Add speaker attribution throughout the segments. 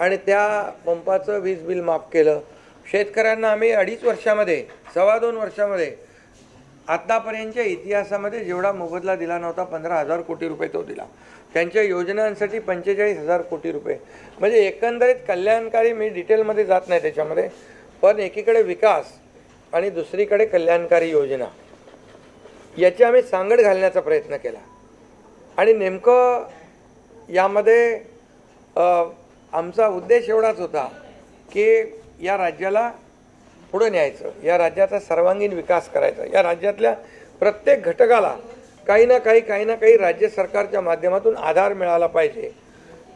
Speaker 1: आणि त्या पंपाचं वीज बिल माफ केलं. शेतकऱ्यांना आम्ही अडीच वर्षामध्ये सव्वा दोन वर्षामध्ये आत्तापर्यंतच्या इतिहासामध्ये जेवढा मोबदला दिला नव्हता पंधरा हजार कोटी रुपये तो दिला. त्यांच्या योजनांसाठी पंचेचाळीस हजार कोटी रुपये. म्हणजे एकंदरीत कल्याणकारी मी डिटेलमध्ये जात नाही त्याच्यामध्ये पण एकीकडे विकास आणि दुसरीकडे कल्याणकारी योजना. याची आम्ही सांगड घालण्याचा प्रयत्न केला. आणि नेमकं यामध्ये आमचा उद्देश एवढाच होता की या राज्याला पुढं न्यायचं या राज्याचा सर्वांगीण विकास करायचा. या राज्यातल्या प्रत्येक घटकाला काही ना काही काही ना काही राज्य सरकारच्या माध्यमातून आधार मिळाला पाहिजे.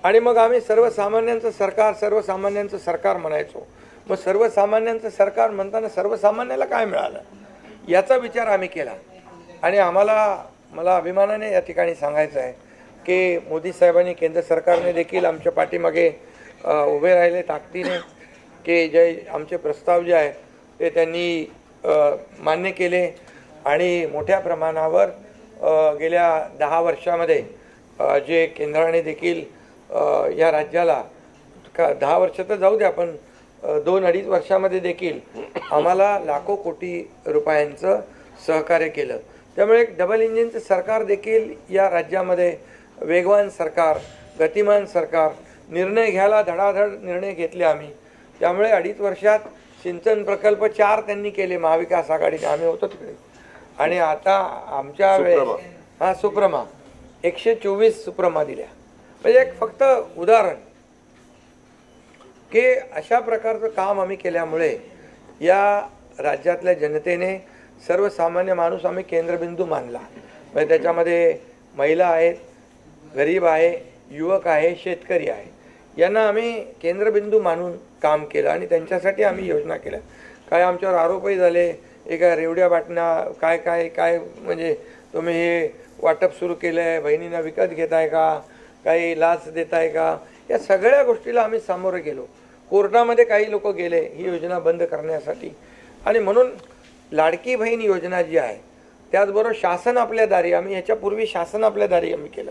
Speaker 1: आणि मग आम्ही सर्वसामान्यांचं सरकार सर्वसामान्यांचं सरकार म्हणायचो. मग सर्वसामान्यांचं सरकार म्हणताना सर्वसामान्याला काय मिळालं? याचा विचार आम्ही केला. आणि आम्हाला मला अभिमानाने या ठिकाणी सांगायचं आहे की मोदी साहेबांनी केंद्र सरकारने देखील आमच्या पाठीमागे उभे राहिले ताकदीने की जे आमचे प्रस्ताव जे आहेत ते त्यांनी मान्य केले आणि मोठ्या प्रमाणावर गेल्या दहा वर्षामध्ये जे केंद्राने देखील या राज्याला का दहा वर्ष तर जाऊ द्या पण दोन अडीच वर्षामध्ये देखील आम्हाला लाखो कोटी रुपयांचं सहकार्य केलं. त्यामुळे एक डबल इंजिनचं सरकार देखील या राज्यामध्ये वेगवान सरकार गतिमान सरकार निर्णय घ्यायला धडाधड निर्णय घेतले आम्ही. त्यामुळे अडीच वर्षात सिंचन प्रकल्प चार त्यांनी केले महाविकास आघाडीने. आम्ही होतो तिकडे. आणि आता आमच्या वेळेस. हा सुप्रमा. एकशे चोवीस सुप्रमा दिल्या. म्हणजे एक फक्त उदाहरण. की अशा प्रकारचं काम आम्ही केल्यामुळे या राज्यातल्या जनतेने सर्वसामान्य माणूस आम्ही केंद्रबिंदू मानला. म्हणजे त्याच्यामध्ये महिला आहेत गरीब आहे युवक आहे शेतकरी आहे. यांना आम्ही केंद्रबिंदू मानून काम केलं आणि त्यांच्यासाठी आम्ही योजना केल्या. काय आमच्यावर आरोपही झाले एका रेवड्या बाटण्या काय काय काय म्हणजे तुम्ही हे वाटप सुरू केलं आहे बहिणींना विकत घेताय का काही लाच देताय का या सगळ्या गोष्टीला आम्ही सामोरे गेलो. कोर्टामध्ये काही लोक गेले ही योजना बंद करण्यासाठी. आणि म्हणून लाडकी बहीण योजना जी आहे त्याचबरोबर शासन आपल्या दारी आम्ही ह्याच्यापूर्वी शासन आपल्या दारी आम्ही केलं.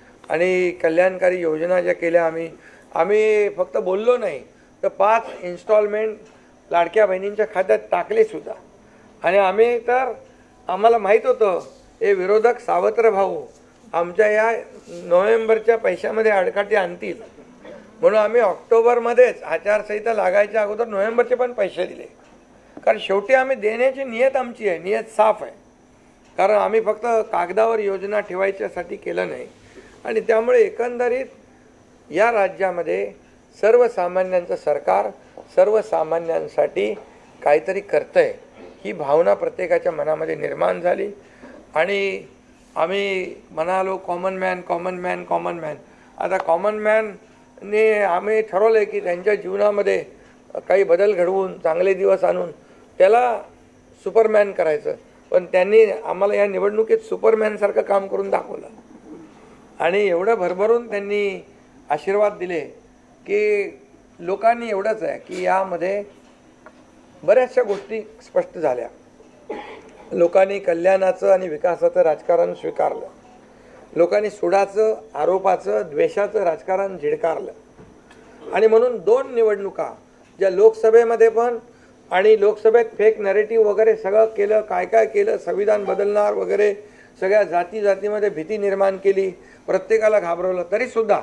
Speaker 1: आणि कल्याणकारी योजना ज्या केल्या आम्ही आम्ही फक्त बोललो नाही तर पाच इन्स्टॉलमेंट लाडक्या बहिणींच्या खात्यात टाकले सुद्धा. आणि आम्ही तर आम्हाला माहीत होतं हे विरोधक सावत्र भाऊ आमच्या या नोव्हेंबरच्या पैशामध्ये अडकाटी आणतील. म्हणून आम्ही ऑक्टोबरमध्येच आचारसंहिता लागायच्या अगोदर नोव्हेंबरचे पण पैसे दिले. कारण शेवटी आम्ही देण्याची नियत आमची आहे नियत साफ आहे. कारण आम्ही फक्त कागदावर योजना ठेवायच्यासाठी केलं नाही. आणि त्यामुळे एकंदरीत या राज्यामध्ये सर्वसामान्यांचं सरकार सर्वसामान्यांसाठी काहीतरी करतंय ही भावना प्रत्येकाच्या मनामध्ये निर्माण झाली. आणि आम्ही म्हणालो common man common man common man आता कॉमन मॅनने आम्ही ठरवलं आहे की त्यांच्या जीवनामध्ये काही बदल घडवून चांगले दिवस आणून त्याला सुपरमॅन करायचं. पण त्यांनी आम्हाला या निवडणुकीत सुपरमॅनसारखं काम करून दाखवलं. आणि एवढं भरभरून त्यांनी आशीर्वाद दिले की लोकांनी एवढंच आहे की यामध्ये बऱ्याचशा गोष्टी स्पष्ट झाल्या. लोकांनी कल्याणाचं आणि विकासाचं राजकारण स्वीकारलं. लोकांनी सुडाचं आरोपाचं द्वेषाचं राजकारण झिडकारलं. आणि म्हणून दोन निवडणुका ज्या लोकसभेमध्ये पण आणि लोकसभेत फेक नरेटिव्ह वगैरे सगळं केलं काय काय केलं संविधान बदलणार वगैरे सगळ्या जाती जातीमध्ये भीती निर्माण केली प्रत्येकाला घाबरवलं. तरीसुद्धा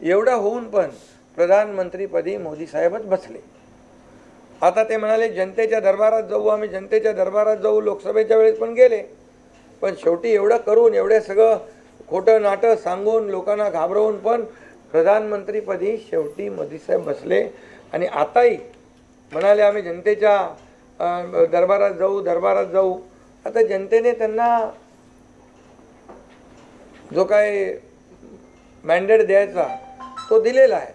Speaker 1: एवढं होऊन पण प्रधानमंत्रीपदी मोदी साहेबच बसले. आता ते म्हणाले जनतेच्या दरबारात जाऊ आम्ही जनतेच्या दरबारात जाऊ लोकसभेच्या वेळेस पण गेले. पण शेवटी एवढं करून एवढं सगळं खोटं नाटं सांगून लोकांना घाबरवून पण प्रधानमंत्रीपदी शेवटी मोदीसाहेब बसले. आणि आताही म्हणाले आम्ही जनतेच्या दरबारात जाऊ दरबारात जाऊ. आता जनतेने त्यांना जो काय मॅन्डेट द्यायचा तो दिलेला आहे.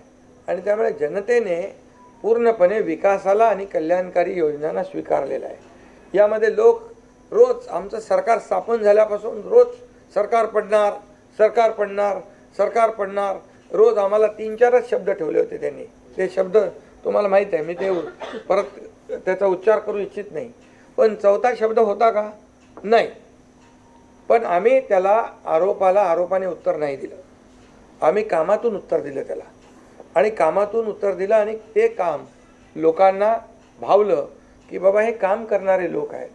Speaker 1: आणि त्यामुळे जनतेने पूर्णपणे विकासाला आणि कल्याणकारी योजनांना स्वीकारलेला आहे. यामध्ये लोक रोज आमचं सरकार स्थापन झाल्यापासून रोज सरकार पडणार सरकार पडणार सरकार पडणार. रोज आम्हाला तीन चारच शब्द ठेवले होते त्यांनी. ते शब्द तुम्हाला माहीत आहे मी ते परत त्याचा उच्चार करू इच्छित नाही. पण चौथा शब्द होता का? नाही. पण आम्ही त्याला आरोपाला आरोपाने उत्तर नाही दिलं. आम्ही कामातून उत्तर दिलं त्याला. आणि कामातून उत्तर दिलं आणि ते काम लोकांना भावलं की बाबा हे काम करणारे लोक आहेत.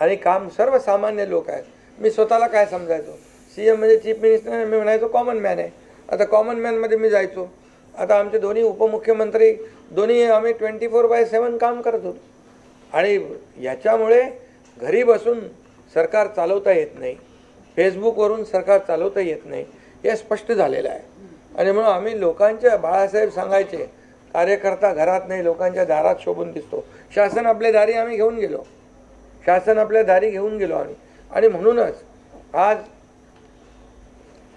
Speaker 1: आणि काम सर्वसामान्य लोक आहेत. मी स्वतःला काय समजायचो? सी एम म्हणजे चीफ मिनिस्टर मी म्हणायचो कॉमन मॅन आहे. आता कॉमन मॅनमध्ये मी जायचो. आता आमचे दोन्ही उपमुख्यमंत्री दोन्ही आम्ही ट्वेंटी फोर बाय सेवन काम करत होतो. आणि याच्यामुळे घरी बसून सरकार चालवता येत नाही. फेसबुकवरून सरकार चालवता येत नाही. हे स्पष्ट झालेलं आहे. आणि म्हणून आम्ही लोकांच्या बाळासाहेब सांगायचे कार्यकर्ता घरात नाही लोकांच्या दारात शोभून दिसतो. शासन आपल्या दारी आम्ही घेऊन गेलो. शासन आपल्या दारी घेऊन गेलो आम्ही. आणि म्हणूनच आज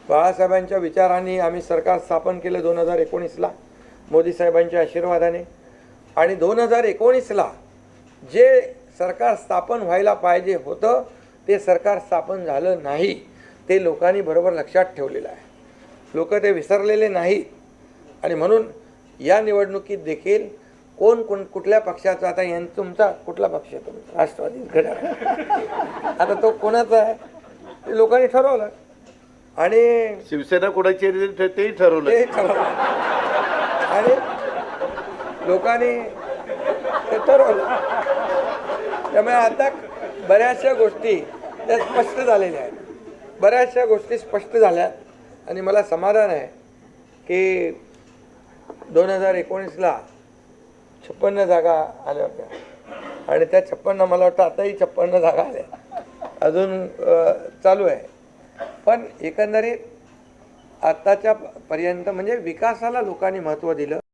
Speaker 1: बाळासाहेबांच्या विचारांनी आम्ही सरकार स्थापन केलं दोन हजार एकोणीसला मोदी साहेबांच्या आशीर्वादाने. आणि दोन हजार एकोणीसला जे सरकार स्थापन व्हायला पाहिजे होतं ते सरकार स्थापन झालं नाही ते लोकांनी बरोबर लक्षात ठेवलेलं आहे. लोक ते विसरलेले नाहीत. आणि म्हणून या निवडणुकीत देखील कोण कोण कुठल्या पक्षाचा आता यां तुमचा कुठला पक्ष आहे तुमचा राष्ट्रवादी घड्याळ. आता तो कोणाचा आहे? ते लोकांनी ठरवलं. आणि
Speaker 2: शिवसेना कोणाची तेही ठरवलं.
Speaker 1: ते ठरवलं. आणि लोकांनी ते ठरवलं. त्यामुळे आता बऱ्याचशा गोष्टी त्या स्पष्ट झालेल्या आहेत. बऱ्याचशा गोष्टी स्पष्ट झाल्या आणि मला समाधान आहे की दोन हजार एकोणीसला छप्पन्न जागा आल्या होत्या. आणि त्या छप्पन्न मला वाटतं आताही छप्पन्न जागा आल्या. अजून चालू आहे. पण एकंदरीत आत्ताच्या पर्यंत म्हणजे विकासाला लोकांनी महत्त्व दिलं.